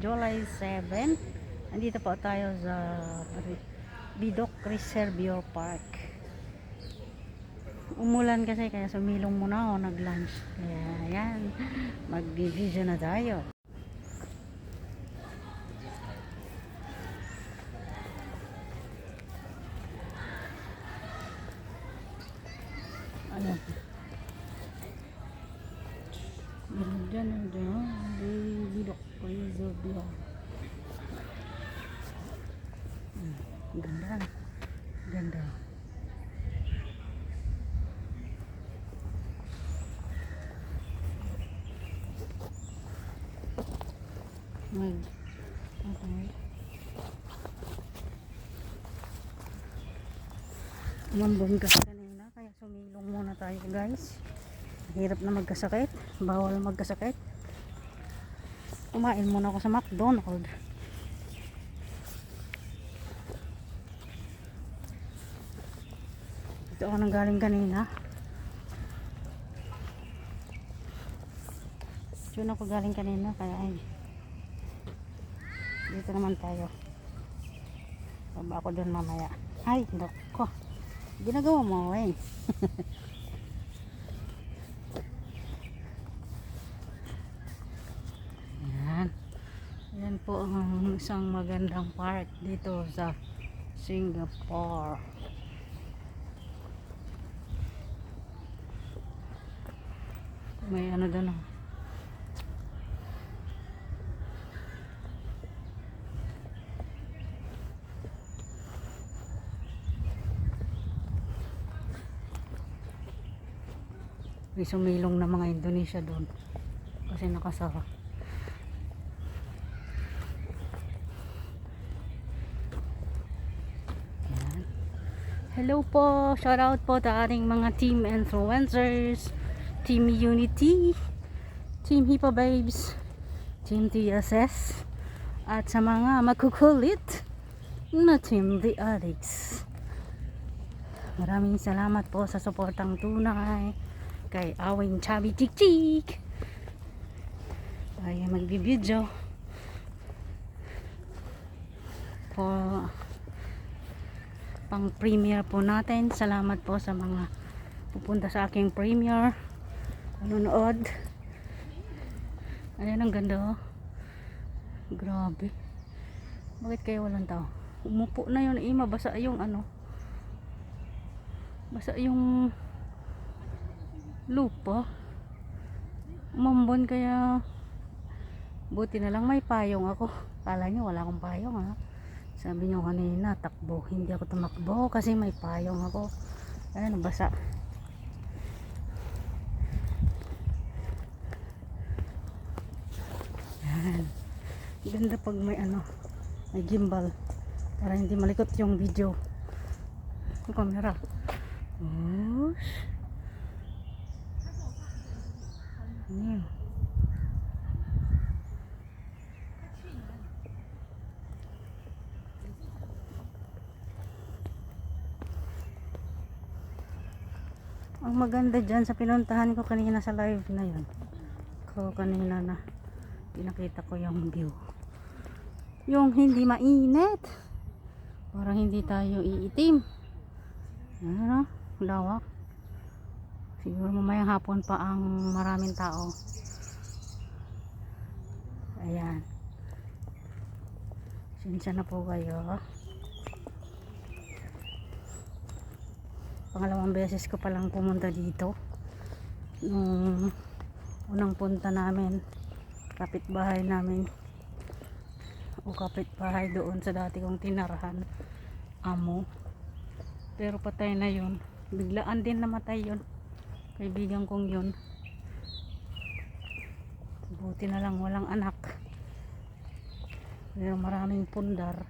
July 7. Andito po tayo sa Bidok Reservio Park. Umulan kasi kaya sumilong muna ako nag-lunch. Kaya yan, mag-video na tayo. Ayan. Dyan, meron dyan. oh. Bidok Reservio. Hmm, Ganda. Ganda. Mag. Okay. Mambunggas kanina kaya sumilong muna tayo guys. Hirap na magkasakit. Bawal magkasakit. Kumain muna ako sa McDonald's. Ito ako nang galing kanina. Diyan ako galing kanina kaya ay dito naman tayo. Baba ako doon mamaya. Ay, nako. Ginagawa mo, eh. Yan. Yan po ang isang magandang park dito sa Singapore. May ano doon oh. May sumilong na mga Indonesia doon. Kasi nakasara. Yan. Hello po! Shout out po sa ating mga team influencers, Team Unity, Team Hippo Babes, Team TSS, at sa mga makukulit na Team The Addicts. Maraming salamat po sa suportang tunay kay Awing Chubby Chik Chik. Tayo magbibideo. Po pang premiere po natin. Salamat po sa mga pupunta sa aking premiere. Nanonood. Ayan ang ganda oh. Grabe. Bakit kaya walang tao? Umupo na yun. Eh, mabasa yung ano. Basa yung lupa. Umambon kaya buti na lang may payong ako. Kala nyo wala akong payong ha. Sabi nyo kanina takbo. Hindi ako tumakbo kasi may payong ako. Ayan, basa. Yan. Ganda pag may ano, may gimbal. Para hindi malikot yung video. Yung camera. Whoosh. Ayan. Ang maganda dyan sa pinuntahan ko kanina sa live na yun. Ko kanina na pinakita ko yung view. Yung hindi mainit. Parang hindi tayo iitim. Ano? Lawak. Siguro mamayang hapon pa ang maraming tao. Ayan. Sinsya na po kayo. Pangalawang beses ko palang pumunta dito. Nung unang punta namin, kapitbahay namin, o kapitbahay doon sa dati kong tinarahan, amo. Pero patay na yun. Biglaan din namatay yun. Kaibigan kong yun. Buti na lang walang anak. Pero maraming pundar.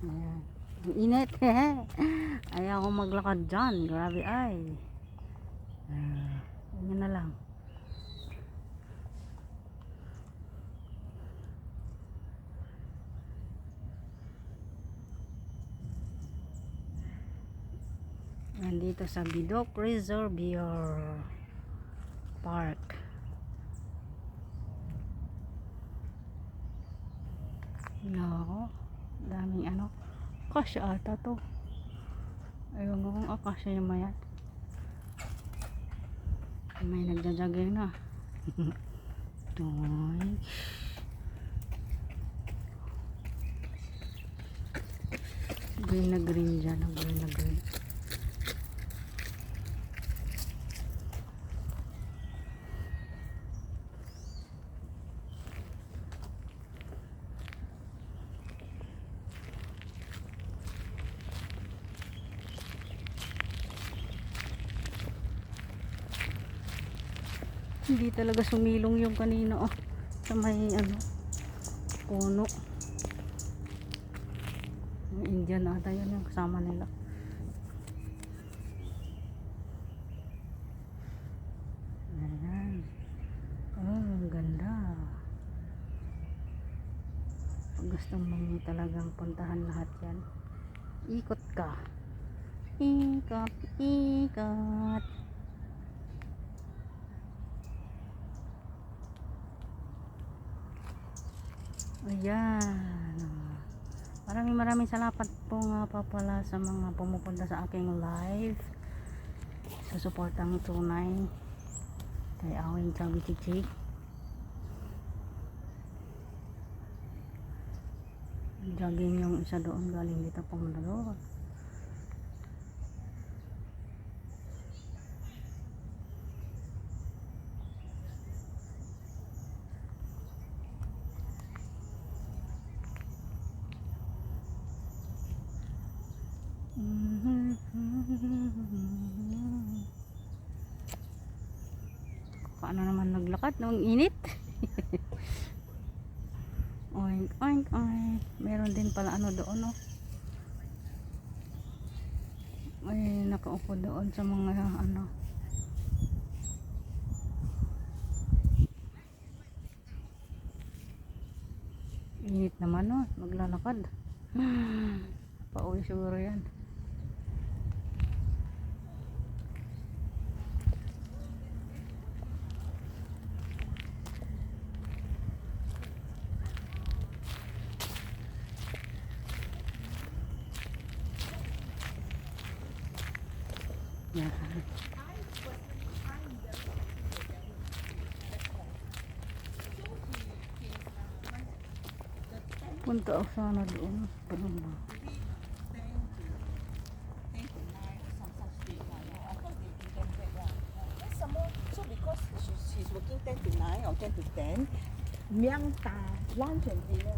Ayan. Init. eh. Ayaw akong maglakad dyan. Grabe ay. Uh, yun na lang. Nandito sa Bidok Reservoir Park. No, daming ano. Kasya ata to. Ayun ko kung akasya yung mayan. May nagja-jogging na. Toy. Green na green dyan. Ang green na green. Hindi talaga sumilong yung kanina oh. Sa may ano puno. Yung Indian ata yun yung kasama nila. Ayan. Oh, ang ganda. Pag gustong mo talagang puntahan lahat yan. Ikot ka. Ikot, ikot. Ayan. Maraming maraming salamat po nga pa pala sa mga pumupunta sa aking live. Sa suportang tunay kay Awing Chubby Chichi. Jogging yung isa doon galing dito pumunta doon. Paano naman naglakad nung init? Oink, oink, oink. Meron din pala ano doon, no? Ay, nakaupo doon sa mga ano. Init naman, no? Maglalakad. Pauwi siguro. Yan. Punta ako sana doon. Pero ba? So because she's, working 10 to 9 or 10 to 10, Myang Ta, lunch and dinner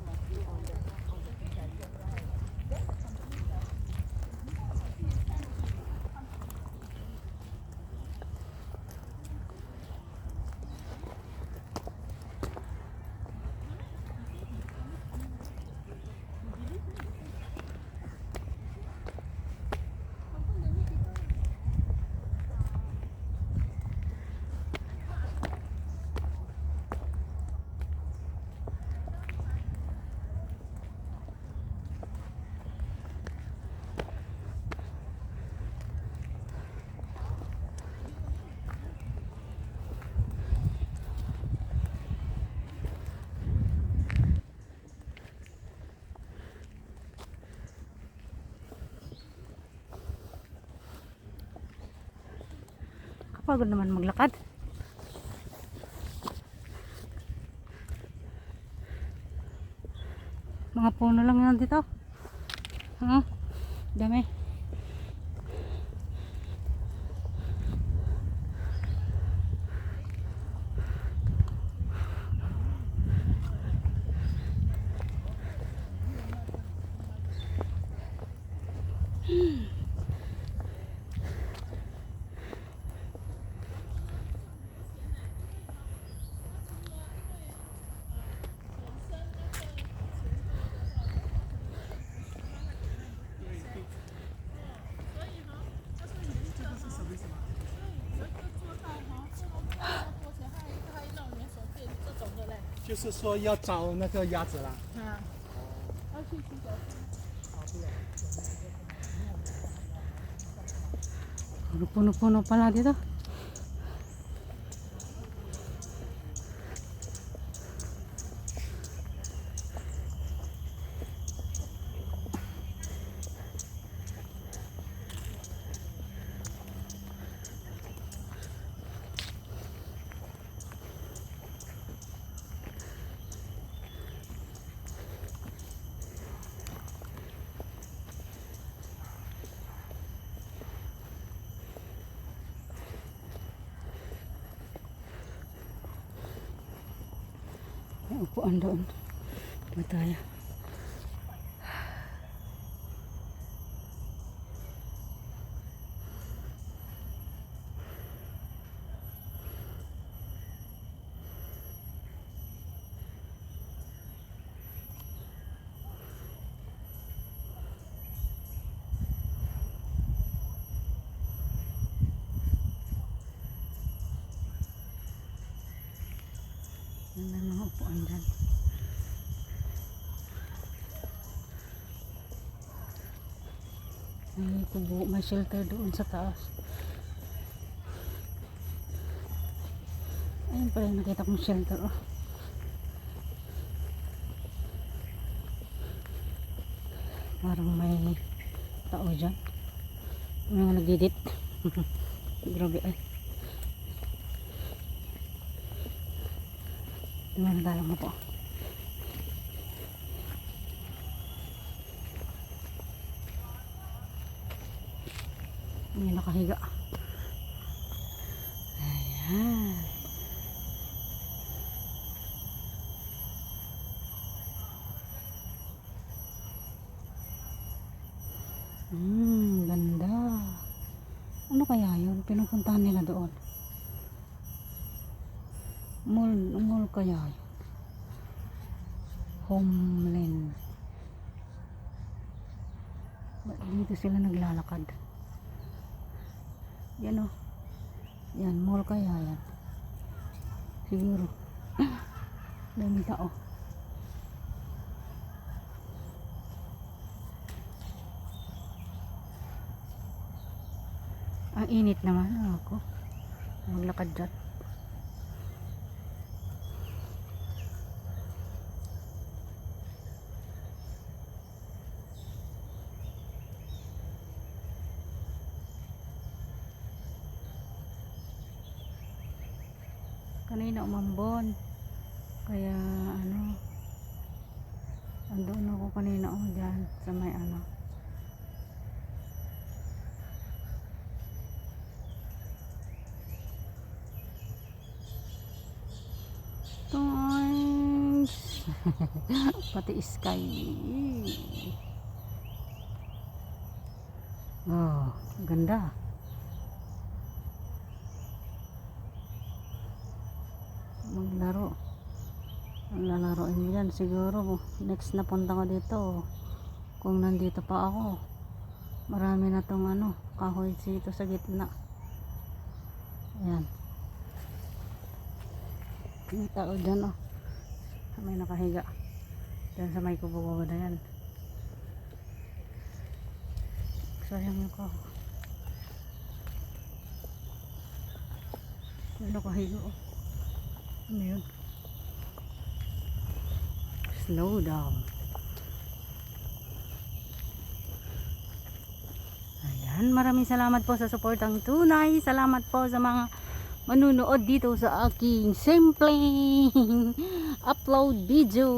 Kapagod naman maglakad. Mga puno lang yan dito. Ha? Dami. 就是说要找那个鸭子啦。嗯。要去洗脚。好的。Upuan doon. Diba tayo? Ang mga upuan dyan. May kubo, may shelter doon sa taas. Ayun pala nakita kong shelter. Oh. Parang may tao dyan. May nagdidit. Grabe ay. Tayo mo po. May nakahiga. Ayan. Hmm, ganda. Ano kaya yun? Pinupuntahan nila doon. Mall, kaya yun? Homeland. Dito sila naglalakad? Yan o. Yan, mall kaya yan. Siguro. Dami tao. Ang init naman ako. Maglakad dyan. kanina umambon kaya ano andun ako kanina o dyan sa may ano. Toings pati sky. Oh ganda maglaro ang lalaroin mo yan siguro next na punta ko dito kung nandito pa ako marami na tong ano kahoy dito sa gitna. Ayan. May tao dyan oh. May nakahiga. Dyan sa may kubo na yan. Sayang yung kahoy. May nakahiga oh. Ano yun? Slow down. Ayan, maraming salamat po sa suportang tunay. Salamat po sa mga manunood dito sa aking simpleng upload video.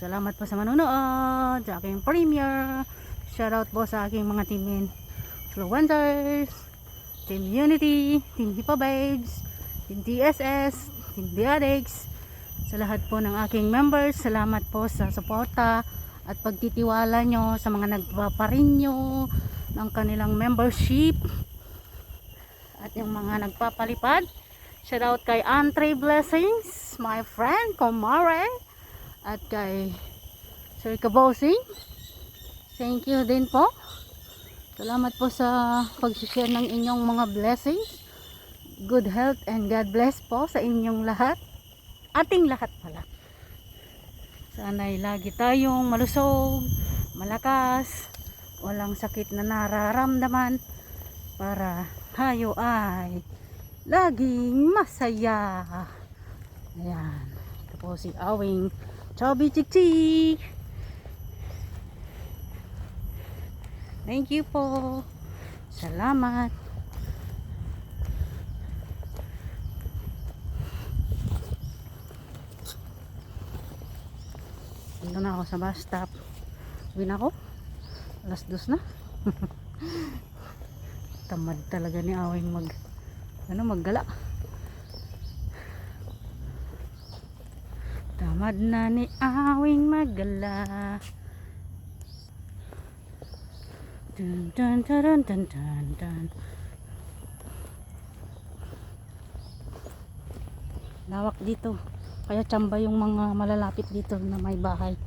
Salamat po sa manunood, sa aking premiere. Shoutout po sa aking mga team influencers, Team Unity, Team Hipa Babes, Team TSS, Team Diadex, sa lahat po ng aking members, salamat po sa suporta at pagtitiwala nyo sa mga nagpaparinyo ng kanilang membership at yung mga nagpapalipad. Shout out kay Andre Blessings, my friend, Komare, at kay Sir Kabosing. Thank you din po. Salamat po sa pag-share ng inyong mga blessings good health and God bless po sa inyong lahat. Ating lahat pala. Sana'y lagi tayong malusog, malakas, walang sakit na nararamdaman para tayo ay laging masaya. Ayan. Ito po si Awing Chubby Chick. Thank you po. Salamat. Dito na ako sa bus stop. Uwi na ako. Alas dos na. Tamad talaga ni Awing mag ano maggala. Tamad na ni awing magala. Dun dun dun dun dun dun. Lawak dito. Kaya tsamba yung mga malalapit dito na may bahay.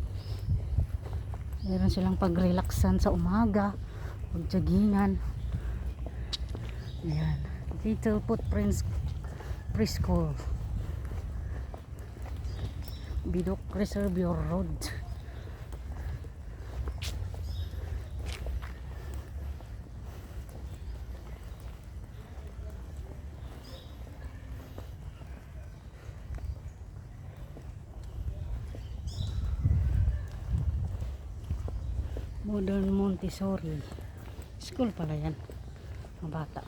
Meron silang pag-relaxan sa umaga, pag-joggingan. Ayan. Dito footprints preschool. Bidok Reservoir Road. Modern Montessori. School pala yan. Mga bata.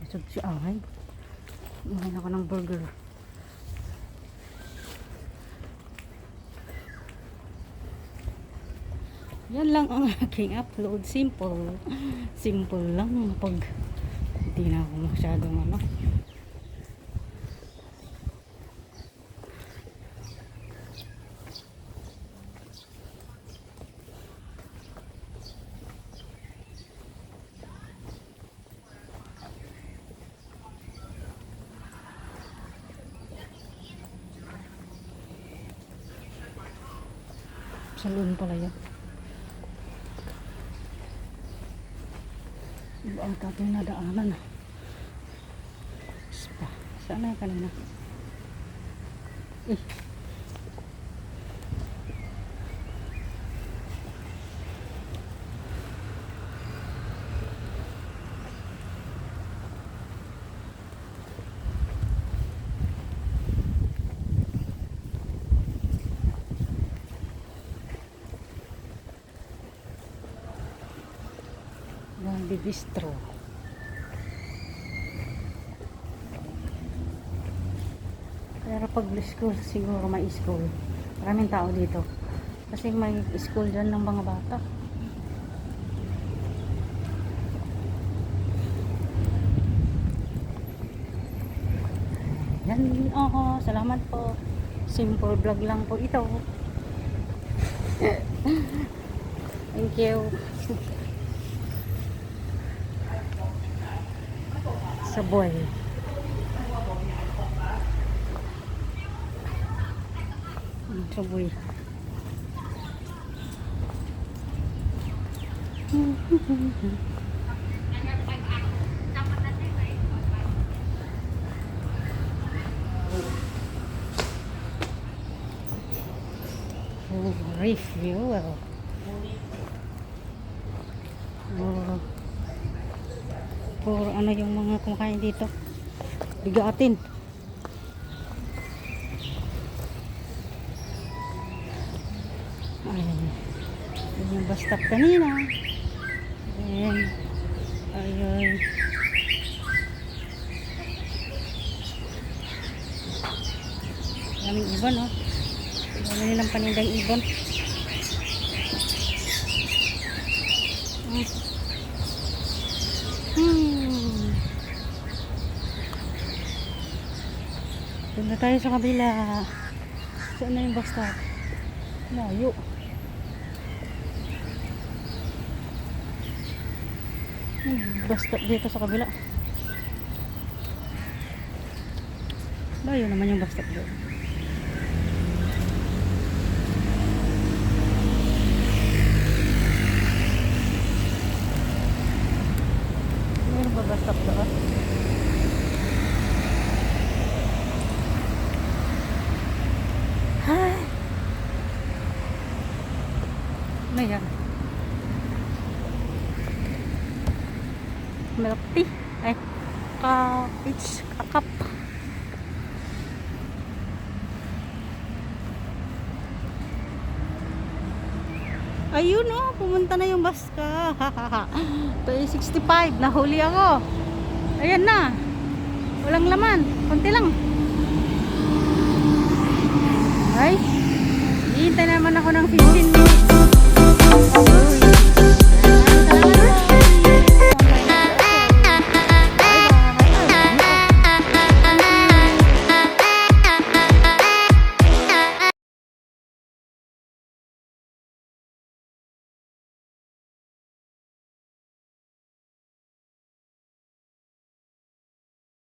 Busog si Away. Umain ako ng burger. Yan lang ang aking upload. Simple. Simple lang. Pag hindi na ako masyadong ano. Saloon pala yan. Iba ang na daanan. Spa. Saan na kanina? Eh. Gandhi Bistro. Pero pag school, siguro may school. Maraming tao dito. Kasi may school dyan ng mga bata. Yan, oo, salamat po. Simple vlog lang po ito. Thank you. Saboy. Mm, Saboy. Oh, refuel. Oh. Puro ano yung mga kumakain dito. Bigatin. Ayun. Yun yung bus stop kanina. Ayan. Ayun. Daming ibon, oh. Dami nilang panindang ibon. Hmm. Doon na tayo sa kabila. Saan na yung bus stop? Layo. Hmm, stop dito sa kabila. Layo naman yung stop doon. Meron ba bus stop doon? Hi! Ano yan? Milk tea. Ay, ka-peach, kakap. Ayun oh, pumunta na yung bus ka. 265, nahuli ako. Ayan na. Walang laman, konti lang. Ay, hihintay naman ako ng 15 minutes.